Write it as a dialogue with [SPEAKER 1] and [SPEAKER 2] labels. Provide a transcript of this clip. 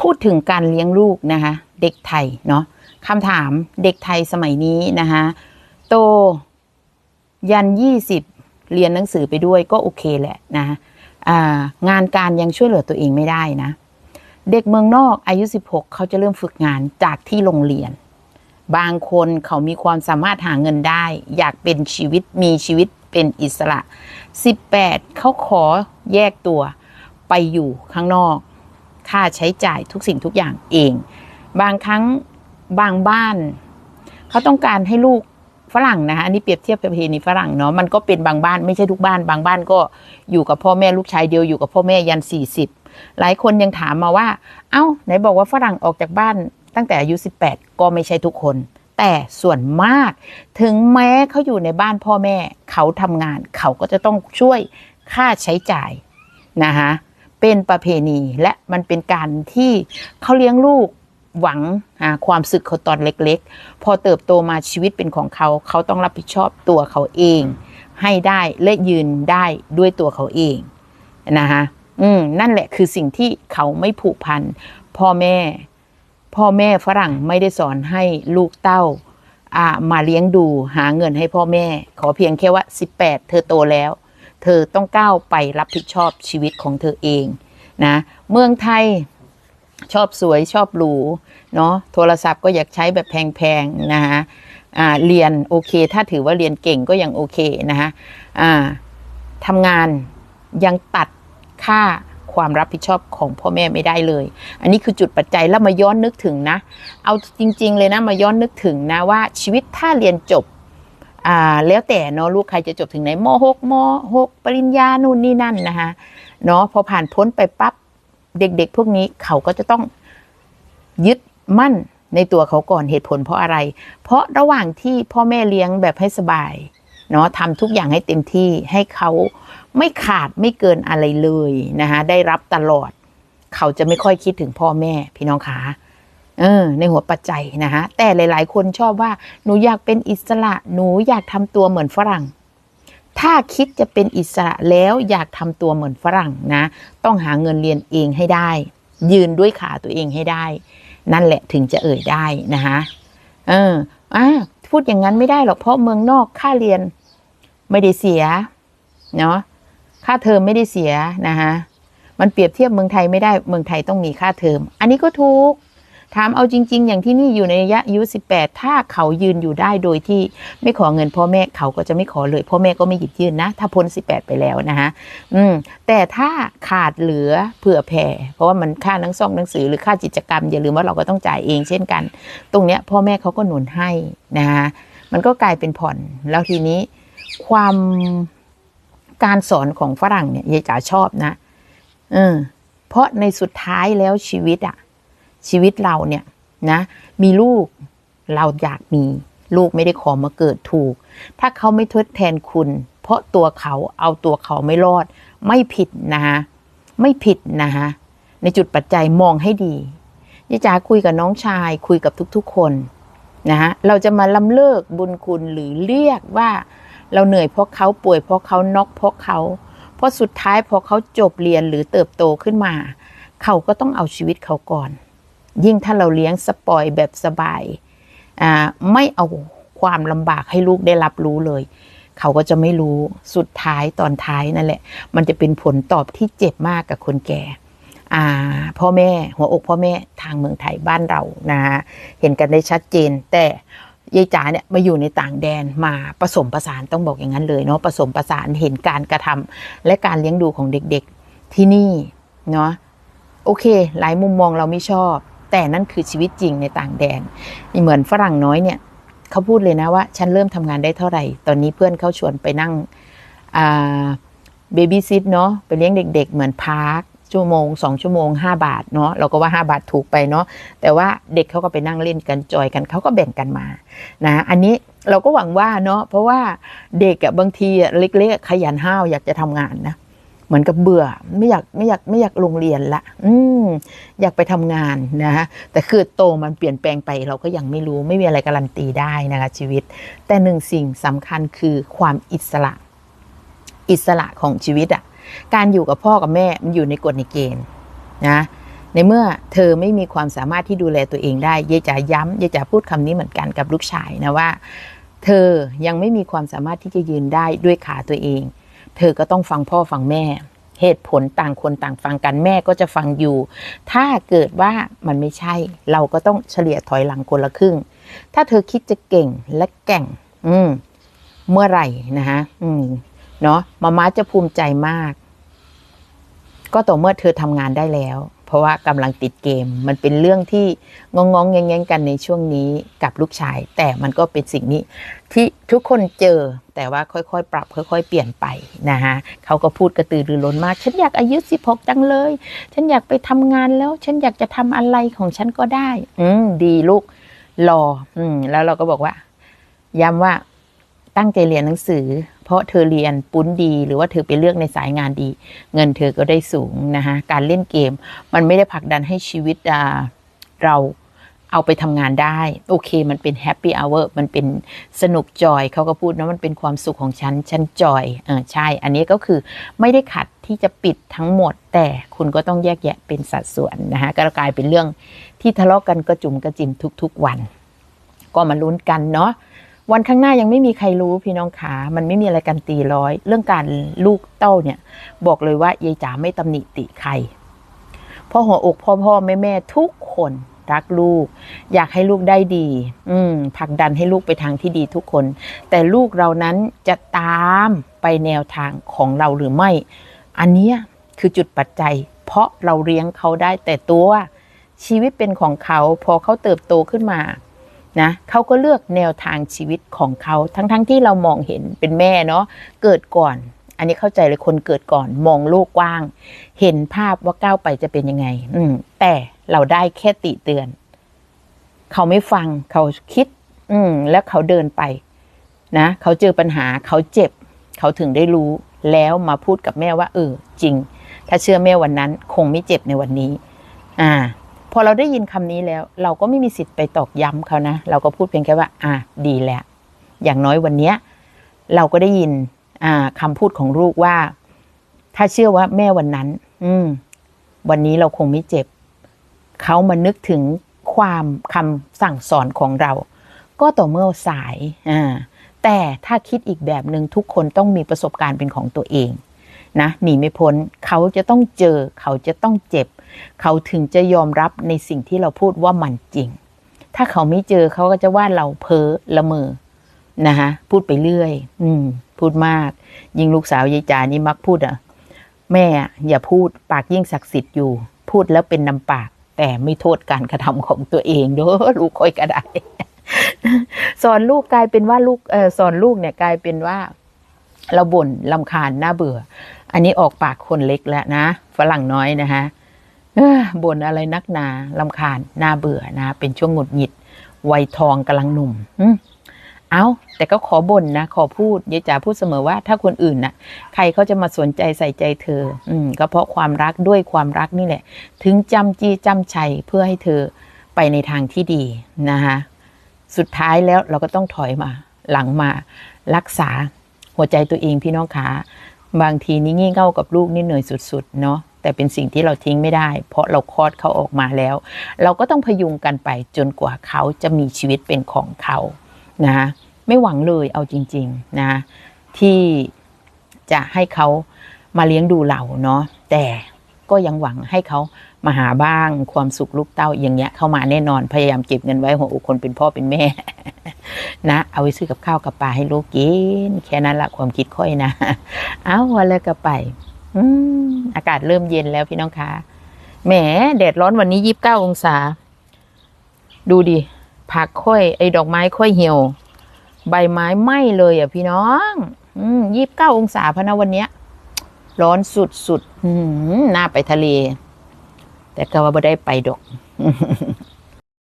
[SPEAKER 1] พูดถึงการเลี้ยงลูกนะคะเด็กไทยเนาะคำถามเด็กไทยสมัยนี้นะคะโตยันยี่สิบเรียนหนังสือไปด้วยก็โอเคแหละนะงานการยังช่วยเหลือตัวเองไม่ได้นะ เด็กเมืองนอกอายุ 16 เขาจะเริ่มฝึกงานจากที่โรงเรียน บางคนเขามีความสามารถหาเงินได้ อยากเป็นชีวิตมีชีวิตเป็นอิสระ 18 เขาขอแยกตัวไปอยู่ข้างนอก ค่าใช้จ่ายทุกสิ่งทุกอย่างเอง บางครั้งบางบ้าน เขาต้องการให้ลูกฝรั่งนะคะอันนี้เปรียบเทียบประเพณีฝรั่งเนาะมันก็เป็นบางบ้านไม่ใช่ทุกบ้าน บางบ้านก็อยู่กับพ่อแม่ลูกชายเดียวอยู่กับพ่อแม่ยัน40หลายคนยังถามมาว่า เอ้า ไหนบอกว่าฝรั่งออกจากบ้านตั้งแต่อายุ 18 ก็ไม่ใช่ทุกคน แต่ส่วนมาก ถึงแม้เขาอยู่ในบ้านพ่อแม่เขาทำงาน เขาก็จะต้องช่วยค่าใช้จ่ายนะคะ เป็นประเพณีและมันเป็นการที่เขาเลี้ยงลูกหวังความสึกเขาตอนเล็กๆ พอเติบโตมาชีวิตเป็นของเขา เขาต้องรับผิดชอบตัวเขาเอง ให้ได้และยืนได้ด้วยตัวเขาเองนะคะอืมนั่นแหละคือสิ่งที่เขาไม่ผูกพันพ่อแม่ พ่อแม่ฝรั่งไม่ได้สอนให้ลูกเต้าอ่ามาเลี้ยงดูหาเงินให้พ่อแม่ ขอเพียงแค่ว่า 18 เธอโตแล้ว เธอต้องก้าวไปรับผิดชอบชีวิตของเธอเองนะเมืองไทยชอบสวยชอบหรูเนาะโทรศัพท์ก็อยากใช้แบบแพงๆนะคะอ่าเรียนโอเค ถ้าถือว่าเรียนเก่งก็ยังโอเคนะคะอ่าทำงานยังตัดค่าความรับผิดชอบของพ่อแม่ไม่ได้เลย อันนี้คือจุดปัจจัยแล้วมาย้อนนึกถึงนะ เอาจริง ๆ เลยนะมาย้อนนึกถึงนะว่าชีวิตถ้าเรียนจบ อ่าแล้วแต่เนาะลูกใครจะจบถึงไหนม .6 ม .6 ปริญญานู่นนี่นั่นนะคะเนาะพอผ่านพ้นไปปั๊บเด็กๆ พวกนี้เขาก็จะต้องยึดมั่นในตัวเขาก่อนเหตุผลเพราะอะไร เพราะระหว่างที่พ่อแม่เลี้ยงแบบให้สบายเนาะทำทุกอย่างให้เต็มที่ให้เขาไม่ขาดไม่เกินอะไรเลยนะคะได้รับตลอด เขาจะไม่ค่อยคิดถึงพ่อแม่พี่น้องขา เออในหัวปัจจัยนะคะแต่หลาย ๆ คนชอบว่าหนูอยากเป็นอิสระหนูอยากทำตัวเหมือนฝรั่ง ถ้าคิดจะเป็นอิสระแล้วอยากทำตัวเหมือนฝรั่งนะ ต้องหาเงินเรียนเองให้ได้ ยืนด้วยขาตัวเองให้ได้ นั่นแหละถึงจะเอ่ยได้นะคะเอออ่าพูดอย่างนั้นไม่ได้หรอกเพราะเมืองนอกค่าเรียนไม่ได้เสียเนาะค่าเทอมไม่ได้เสียนะคะมันเปรียบเทียบเมืองไทยไม่ได้เมืองไทยต้องมีค่าเทอม อันนี้ก็ถูก ถามเอาจริง ๆ อย่างที่นี่อยู่ในระยะอายุ18 ถ้าเขายืนอยู่ได้โดยที่ไม่ขอเงินพ่อแม่เขาก็จะไม่ขอเลยพ่อแม่ก็ไม่หยิบยื่นนะ ถ้าพ้น 18 ไปแล้วนะคะอืมแต่ถ้าขาดเหลือเผื่อแผ่ เพราะว่ามันค่าหนังซ่องหนังสือหรือค่ากิจกรรมอย่าลืมว่าเราก็ต้องจ่ายเองเช่นกัน ตรงเนี้ยพ่อแม่เขาก็หนุนให้นะคะมันก็กลายเป็นผ่อนแล้วทีนี้ความการสอนของฝรั่งเนี่ยยายจ๋าชอบนะเออเพราะในสุดท้ายแล้วชีวิตอะ ชีวิตเราเนี่ยนะ มีลูกเราอยากมี ลูกไม่ได้ขอมาเกิดถูก ถ้าเขาไม่ทดแทนคุณ เพราะตัวเขาเอาตัวเขาไม่รอด ไม่ผิดนะคะไม่ผิดนะคะในจุดปัจจัยมองให้ดียายจ๋าคุยกับน้องชาย คุยกับทุกๆคนนะฮะเราจะมาล้ำเลิกบุญคุณหรือเรียกว่าเราเหนื่อยเพราะเขาป่วยเพราะเขาน็อกเพราะเขา เพราะสุดท้ายพอเขาจบเรียนหรือเติบโตขึ้นมา เขาก็ต้องเอาชีวิตเขาก่อน ยิ่งถ้าเราเลี้ยงสปอยแบบสบายไม่เอาความลำบากให้ลูกได้รับรู้เลย เขาก็จะไม่รู้สุดท้ายตอนท้ายนั่นแหละ มันจะเป็นผลตอบที่เจ็บมากกับคนแก่พ่อแม่หัวอกพ่อแม่ทางเมืองไทยบ้านเรานะเห็นกันได้ชัดเจน แต่ยายจ๋าเนี่ยมาอยู่ในต่างแดนมาผสมประสานต้องบอกอย่างนั้นเลยเนาะผสมประสานเห็นการกระทำและการเลี้ยงดูของเด็กๆที่นี่เนาะโอเค หลายมุมมองเราไม่ชอบ แต่นั่นคือชีวิตจริงในต่างแดน เหมือนฝรั่งน้อยเนี่ยเขาพูดเลยนะว่า ฉันเริ่มทำงานได้เท่าไหร่ ตอนนี้เพื่อนเขาชวนไปนั่งเบบี้ซิทเนาะไปเลี้ยงเด็ก ๆ เหมือนพาร์คชั่วโมงสองชั่วโมงห้าบาทเนาะเราก็ว่าห้าบาทถูกไปเนาะแต่ว่าเด็กเขาก็ไปนั่งเล่นกันจอยกันเขาก็แบ่งกันมานะอันนี้เราก็หวังว่าเนาะเพราะว่าเด็กอะบางทีเล็กๆขยันห้าวอยากจะทำงานนะ เหมือนกับเบื่อไม่อยากไม่อยากไม่อยากโรงเรียนละ อืมอยากไปทำงานนะแต่คือโตมันเปลี่ยนแปลงไปเราก็ยังไม่รู้ไม่มีอะไรการันตีได้นะคะชีวิต แต่หนึ่งสิ่งสำคัญคือความอิสระ อิสระของชีวิตอะการอยู่กับพ่อกับแม่มันอยู่ในกฎในเกณฑ์นะในเมื่อเธอไม่มีความสามารถที่ดูแลตัวเองได้ยายจ๋าย้ำยายจ๋าพูดคำนี้เหมือนกันกับลูกชายนะว่า เธอยังไม่มีความสามารถที่จะยืนได้ด้วยขาตัวเอง เธอก็ต้องฟังพ่อฟังแม่ เหตุผลต่างคนต่างฟังกันแม่ก็จะฟังอยู่ ถ้าเกิดว่ามันไม่ใช่ เราก็ต้องเฉลี่ยถอยหลังคนละครึ่ง ถ้าเธอคิดจะเก่งและแก่ง อืม เมื่อไหร่นะฮะอืมเนาะมาม่าจะภูมิใจมาก ก็ต่อเมื่อเธอทำงานได้แล้ว เพราะว่ากำลังติดเกม มันเป็นเรื่องที่งองงแงงๆกันในช่วงนี้กับลูกชาย แต่มันก็เป็นสิ่งนี้ที่ทุกคนเจอแต่ว่าค่อยๆ ปรับค่อย ๆ เปลี่ยนไปนะฮะเขาก็พูดกระตือรือร้นมาก ฉันอยากอายุสิบหกจังเลย ฉันอยากไปทำงานแล้ว ฉันอยากจะทำอะไรของฉันก็ได้ อืมดีลูกรอ อืมแล้วเราก็บอกว่า ย้ำว่าตั้งใจเรียนหนังสือ เพราะเธอเรียนปุ้นดีหรือว่าเธอไปเลือกในสายงานดี เงินเธอก็ได้สูงนะคะการเล่นเกม มันไม่ได้ผลักดันให้ชีวิตเราเอาไปทำงานได้ โอเค มันเป็นแฮปปี้อเวอร์มันเป็นสนุกจอยเขาก็พูดนะมันเป็นความสุขของฉัน ฉันจอยเออใช่ อันนี้ก็คือไม่ได้ขัดที่จะปิดทั้งหมด แต่คุณก็ต้องแยกแยะเป็นสัดส่วนนะคะก็กลายเป็นเรื่องที่ทะเลาะกันกระจุมกระจิมทุกๆวัน ก็มาลุ้นกันเนาะ วันข้างหน้ายังไม่มีใครรู้พี่น้องขา มันไม่มีอะไรกันตีร้อย เรื่องการลูกเต้าเนี่ย บอกเลยว่ายายจ๋าไม่ตำหนิติใครพ่อหัวอกพ่อพ่อแม่แม่ทุกคนรักลูก อยากให้ลูกได้ดี อืมผลักดันให้ลูกไปทางที่ดีทุกคน แต่ลูกเรานั้นจะตามไปแนวทางของเราหรือไม่ อันนี้คือจุดปัจจัย เพราะเราเลี้ยงเขาได้แต่ตัวชีวิตเป็นของเขาพอเขาเติบโตขึ้นมา นะเขาก็เลือกแนวทางชีวิตของเขาทั้งๆทที่เรามองเห็นเป็นแม่เนาะเกิดก่อน อันนี้เข้าใจเลยคนเกิดก่อนมองโลกกว้าง เห็นภาพว่าก้าวไปจะเป็นยังไง อืมแต่เราได้แค่ติเตือน เขาไม่ฟังเขาคิด อืมแล้วเขาเดินไป นะเขาเจอปัญหาเขาเจ็บ เขาถึงได้รู้แล้วมาพูดกับแม่ว่า เออ จริง ถ้าเชื่อแม่วันนั้น คงไม่เจ็บในวันนี้ อ่า พอเราได้ยินคำนี้แล้ว เราก็ไม่มีสิทธิ์ไปตอกย้ำเขานะ เราก็พูดเพียงแค่ว่า อ่าดีแล้ว อย่างน้อยวันเนี้ยเราก็ได้ยินอ่าคำพูดของลูกว่า ถ้าเชื่อว่าแม่วันนั้น อืม วันนี้เราคงไม่เจ็บ เขามานึกถึงความคำสั่งสอนของเรา ก็ต่อเมื่อสายอ่าแต่ถ้าคิดอีกแบบหนึ่งทุกคนต้องมีประสบการณ์เป็นของตัวเอง นะหนีไม่พ้นเขาจะต้องเจอ เขาจะต้องเจ็บ เขาถึงจะยอมรับในสิ่งที่เราพูดว่ามันจริง ถ้าเขาไม่เจอเขาก็จะว่าเราเพ้อละเมอนะคะพูดไปเรื่อย อืม พูดมาก ยิ่งลูกสาวยายจานี่มักพูดอะ แม่อย่าพูดปากยิ่งศักดิ์สิทธิ์อยู่ พูดแล้วเป็นน้ำปาก แต่ไม่โทษการกระทำของตัวเองเด้อลูกค่อยก็ได้สอนลูกกลายเป็นว่าลูกเออสอนลูกเนี่ยกลายเป็นว่าเราบ่นลำคาญน่าเบื่อ อันนี้ออกปากคนเล็กแล้วนะ ฝรั่งน้อยนะคะบ่นอะไรนักหนาลำคาญน่าเบื่อนะ เป็นช่วงหงุดหงิดวัยทองกำลังหนุ่มอืมเอาแต่ก็ขอบ่นนะ ขอพูดยายจ๋าพูดเสมอว่าถ้าคนอื่นน่ะ ใครเขาจะมาสนใจใส่ใจเธอ อืมก็เพราะความรักด้วยความรักนี่แหละ ถึงจำจี้จำชัยเพื่อให้เธอไปในทางที่ดีนะคะสุดท้ายแล้วเราก็ต้องถอยมา หลังมารักษาหัวใจตัวเองพี่น้องขา บางทีนี่งี่เง่ากับลูกนี่เหนื่อยสุดๆเนาะแต่เป็นสิ่งที่เราทิ้งไม่ได้ เพราะเราคลอดเขาออกมาแล้ว เราก็ต้องพยุงกันไปจนกว่าเขาจะมีชีวิตเป็นของเขานะไม่หวังเลยเอาจริงๆนะที่จะให้เขามาเลี้ยงดูเราเนาะแต่ก็ยังหวังให้เขามาหาบ้างความสุขลูกเต้าอย่างเงี้ยเข้ามาแน่นอนพยายามเก็บเงินไว้หัวอกคนเป็นพ่อเป็นแม่ นะ เอาไว้ซื้อกับข้าวกับปลาให้ลูกกิน แค่นั้นละความคิดค่อยนะ เอาวันแล้วก็ไปอืมอากาศเริ่มเย็นแล้วพี่น้องคะแหมแดดร้อนวันนี้ยี่สิบเก้าองศา ดูดิ ผักค่อย ไอ้ดอกไม้ค่อยเหี่ยว ใบไม้ไหม้เลยอะพี่น้องอืมยี่สิบเก้าองศาพะนะวันเนี้ย ร้อนสุดสุดน่าไปทะเล แต่ก็ว่าไม่ได้ไปดอก